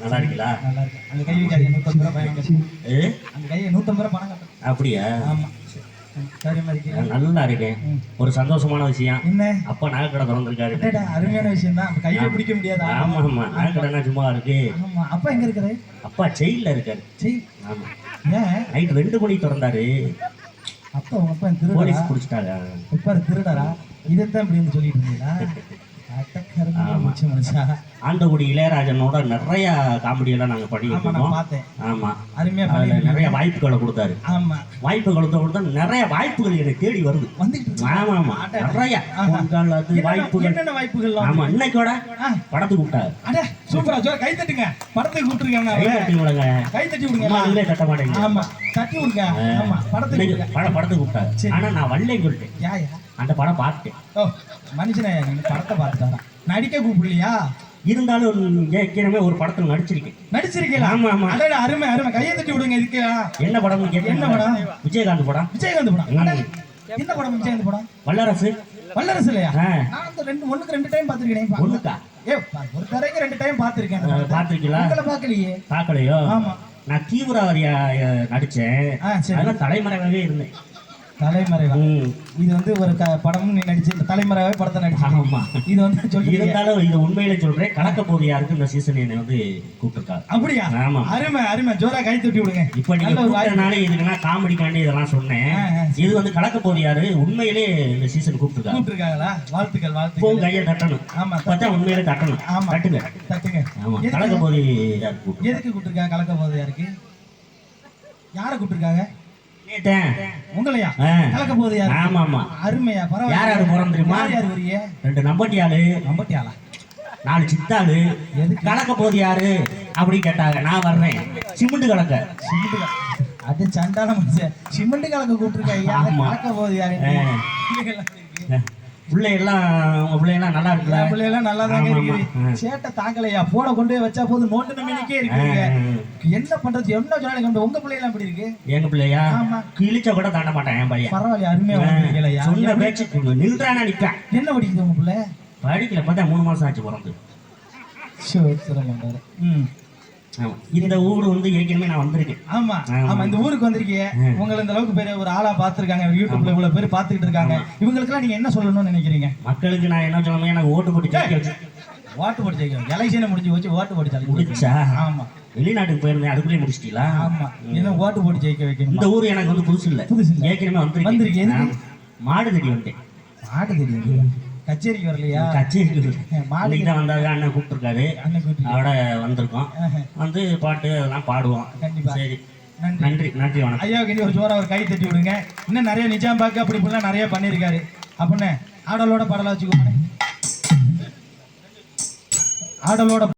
நல்லா இருக்கீங்களா அந்த கை வைக்காதீங்க நூற்றம்பது ரூபா பணம் கட்டு ஏ? அந்த கையை நூற்றம்பது ரூபா பணம் கட்டு அப்படியா? ஆமாம் நல்லா இருக்கேன். ஒரு சந்தோஷமான விஷயம். என்ன? அப்பா நகைக்கடை திறந்திருக்காரு. அருமையான விஷயம் தான் கையை பிடிக்க முடியாதா? ஆமா ஆமா. நகைக்கடைனா சும்மா இருக்கு. ஆமா. அப்பா எங்க இருக்கிறாரு அப்பா ஜெயில்ல இருக்காரு. சரி ஆமா. நைட் ரெண்டு மணிக்கு திறந்தாரு. அப்பா அப்பா திருடரா? போலீஸ் பிடிச்சிட்டாங்க இப்ப திருடரா? இதைத்தான் இப்படின்னு சொல்லிட்டு இருந்தீங்களா? ஆண்டகுடி இளையராஜனோட நிறைய காமெடி எல்லாம் நாங்க பண்ணிட்டு இருக்கோம் பார்த்தேன். ஆமா. அருமையா அதுல நிறைய வாய்ப்புகளை கொடுத்தாரு. ஆமா. வாய்ப்பு கொடுத்த கொடுத்தா நிறைய வாய்ப்புகள் எனக்கு தேடி வருது. வந்துகிட்டு இருக்கு. ஆமா ஆமா. அட, நிறைய. என்னென்ன- வாய்ப்புகள். என்னென்ன வாய்ப்புகள்லாம் ஆமா இன்னைக்கோட படத்துக்கு விட்டாரு. சூப்பரா ஜோர கை தட்டுங்க. படத்துக்கு கூப்பிட்டுருக்காங்க கை தட்டி விடுங்க. கை தட்டி சும்மா விடுங்க நீங்களே தட்ட மாட்டேங்க. ஆமா தட்டி விடுங்க. ஆமா படத்துக்கு. படம் படத்துக்கு சரி. ஆனா நான் வரலைன்னு சொல்லிட்டேன். யா யா. அந்த படம் பார்த்தேன். ஓ மனுஷனே நீங்க படத்தை பார்த்துட்டாரா? நடிக்க கூப்பிடலையா? இருந்தாலும் ஏற்கனவே ஒரு படத்துல நடிச்சிருக்கேன். நடிச்சிருக்கீங்களா? ஆமா, ஆமா. அடடா அருமை அருமை. கையை தட்டி விடுங்க இதுக்கு. என்ன கேட்டேன் என்ன படம்? விஜயகாந்த் படம். விஜயகாந்த் படம். அட, என்ன படம் விஜயகாந்த் படம்? வல்லரசு. வல்லரசு இல்லையா? நான் ரெண்டு ஒண்ணுக்கு ரெண்டு டைம் பார்த்திருக்கேன் ஒண்ணுக்கா? ஏ ஒரு தடவைக்கு ரெண்டு டைம் பார்த்திருக்கேன். பாத்திருக்கீங்களா உங்களை பார்க்கலையே. பார்க்கலையோ? ஆமா. நான் தீவிரவாதியா நடிச்சேன். அதெல்லாம் தலைமறைவாகவே இருந்தேன். தலைமறைவா ம். இது வந்து ஒரு படமும் நீ நடிச்சு தலைமறைவாவே படத்தை நடிச்சு. ஆமா. இது வந்து சொல்லி இருந்தாலும் இது உண்மையிலே சொல்றேன் கலக்க போது யாருக்கு இந்த சீசன் என்னை வந்து கூப்பிட்டுருக்காரு அப்படியா? ஆமா. அருமை அருமை. ஜோரா கை தட்டி விடுங்க. இப்ப நீங்க. கூப்பிட்டனால இதுக்குன்னா காமெடிக்காண்டி இதெல்லாம் சொன்னேன். இது வந்து கலக்க போது யாரு? உண்மையிலே இந்த சீசன் கூப்பிட்டுருக்காரு கூப்பிட்டுருக்காங்களா? வாழ்த்துக்கள் இப்போ வாழ்த்துக்கள் கையை தட்டணும். ஆமா பார்த்தா உண்மையிலே தட்டணும். ஆமா. தட்டுங்க. தட்டுங்க. ஆமா? கலக்க போது எதுக்கு கூப்பிட்டுருக்காங்க கலக்க போது யாருக்கு? யாரை கூப்பிட்டுருக்காங்க? கேட்டேன். உங்களையா. கலக்க போது யாரு? ஆமா ஆமா அருமையா பரவாயில்ல. யார் யாரு போறோம் தெரியுமா? யார் வரீங்க ரெண்டு நம்பட்டி ஆளு நம்பட்டியாளா? நாலு சித்தாளு? கலக்க போது யாரு? அப்படி கேட்டாங்க. நான் வர்றேன். சிமெண்ட் கலக்க. சிமெண்ட் அது சண்டான மனுஷன். சிமெண்ட் கலக்க ஆமா. கலக்க போது யாரு ஆ. பிள்ளை எல்லாம் உங்க பிள்ளை எல்லாம் நல்லா இருக்குல்ல? பிள்ளையெல்லாம் நல்லா தாங்க. இருக்குது. சேட்டை தாங்கலையா? போன கொண்டு போய் வச்சா போது நோட்டு நம்பிக்கையே இருக்குங்க. என்ன பண்றது? என்ன சொன்னாலும் உங்க பிள்ளையெல்லாம் எப்படி இருக்கு? எங்க பிள்ளையா. கிழிச்ச கூட தாண்ட மாட்டான் என் பையன். பரவாயில்ல அருமையா வளர்ந்துருக்கீங்களா சொன்ன பேச்சு நின்றானா நிப்பேன். என்ன படிக்குது உங்க பிள்ளை? படிக்கல பார்த்தா மூணு மாசம் ஆச்சு பிறந்து. சிரமம் ம். இந்த ஊர் வந்து ஏற்கனவே நான் வந்திருக்கேன். ஆமா. ஆமா. இந்த ஊருக்கு வந்திருக்கீங்க உங்களை இந்த அளவுக்கு பேர் ஒரு ஆளா பாத்துருக்காங்க யூடியூப்ல இவ்வளவு பேர் பாத்துக்கிட்டு இருக்காங்க. இவங்களுக்கெல்லாம் நீங்க என்ன சொல்லணும்னு நினைக்கிறீங்க? மக்களுக்கு நான் என்ன சொல்லணும் எனக்கு ஓட்டு போட்டு ஜெயிக்க ஓட்டு போட்டு ஜெயிக்கணும் எலெக்ஷனை முடிஞ்சு வச்சு ஓட்டு போட்டு ஜெயிக்கணும் முடிச்சா? ஆமா. வெளிநாட்டுக்கு போயிருந்தேன். அதுக்குள்ளே முடிச்சிட்டீங்களா? ஆமா. என்ன ஓட்டு போட்டு ஜெயிக்க வைக்கணும்? இந்த ஊர் எனக்கு வந்து புதுசு இல்ல புதுசு. ஏற்கனவே வந்திருக்கீங்க, வந்திருக்கேன். மாடு தட்டி வந்தேன். மாடு தெரியும் கச்சேரிக்கு வரலையா? கச்சேரிக்கு மாடு இன்னைக்கு தான் வந்தாங்க அண்ணன் கூப்பிட்டுருக்காரு. அண்ணன் கூட்டி அவட வந்திருக்கோம். வந்து பாட்டு அதெல்லாம் பாடுவோம். கண்டிப்பா. சரி. நன்றி. நன்றி வணக்கம். ஐயாவுக்கு இனி ஒரு ஜோரா ஒரு கை தட்டி விடுங்க. இன்னும் நிறைய நிஜாம் பாக்கு அப்படி இப்படிலாம் நிறைய பண்ணியிருக்காரு. அப்படின்னு ஆடலோட பாடலா வச்சுக்கோங்க ஆடலோட